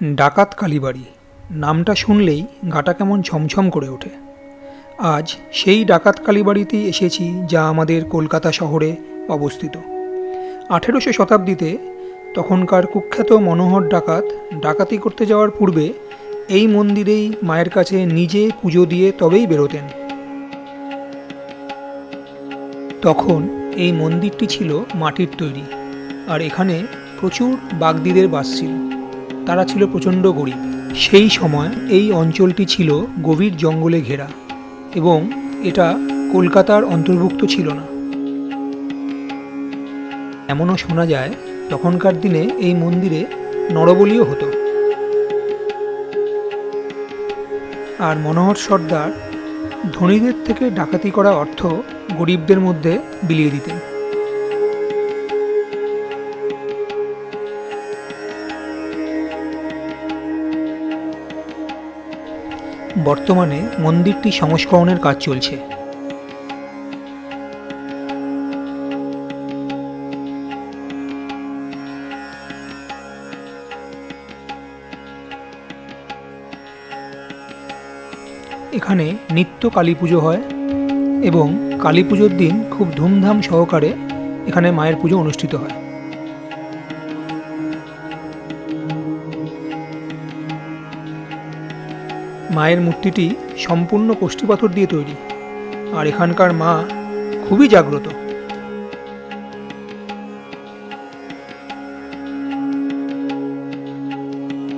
ডাকাত কালীবাড়ি। নামটা শুনলেই গাটা কেমন ছমছম করে ওঠে। আজ সেই ডাকাত কালীবাড়িতেই এসেছি যা আমাদের কলকাতা শহরে অবস্থিত। আঠেরোশো শতাব্দীতে তখনকার কুখ্যাত মনোহর ডাকাত ডাকাতি করতে যাওয়ার পূর্বে এই মন্দিরেই মায়ের কাছে নিজে পুজো দিয়ে তবেই বেরোতেন। তখন এই মন্দিরটি ছিল মাটির তৈরি, আর এখানে প্রচুর বাগদিদের বাস ছিল। তারা ছিল প্রচণ্ড গরিব। সেই সময় এই অঞ্চলটি ছিল গভীর জঙ্গলে ঘেরা এবং এটা কলকাতার অন্তর্ভুক্ত ছিল না। এমনও শোনা যায়, তখনকার দিনে এই মন্দিরে নরবলিও হতো। আর মনোহর সর্দার ধনীদের থেকে ডাকাতি করা অর্থ গরিবদের মধ্যে বিলিয়ে দিতেন। বর্তমানে মন্দিরটি সংস্করণের কাজ চলছে। এখানে নিত্য কালী পুজো হয় এবং কালী পুজোর দিন খুব ধুমধাম সহকারে এখানে মায়ের পুজো অনুষ্ঠিত হয়। মায়ের মূর্তিটি সম্পূর্ণ কষ্টিপাথর পাথর দিয়ে তৈরি। আর এখানকার মা খুবই জাগ্রত।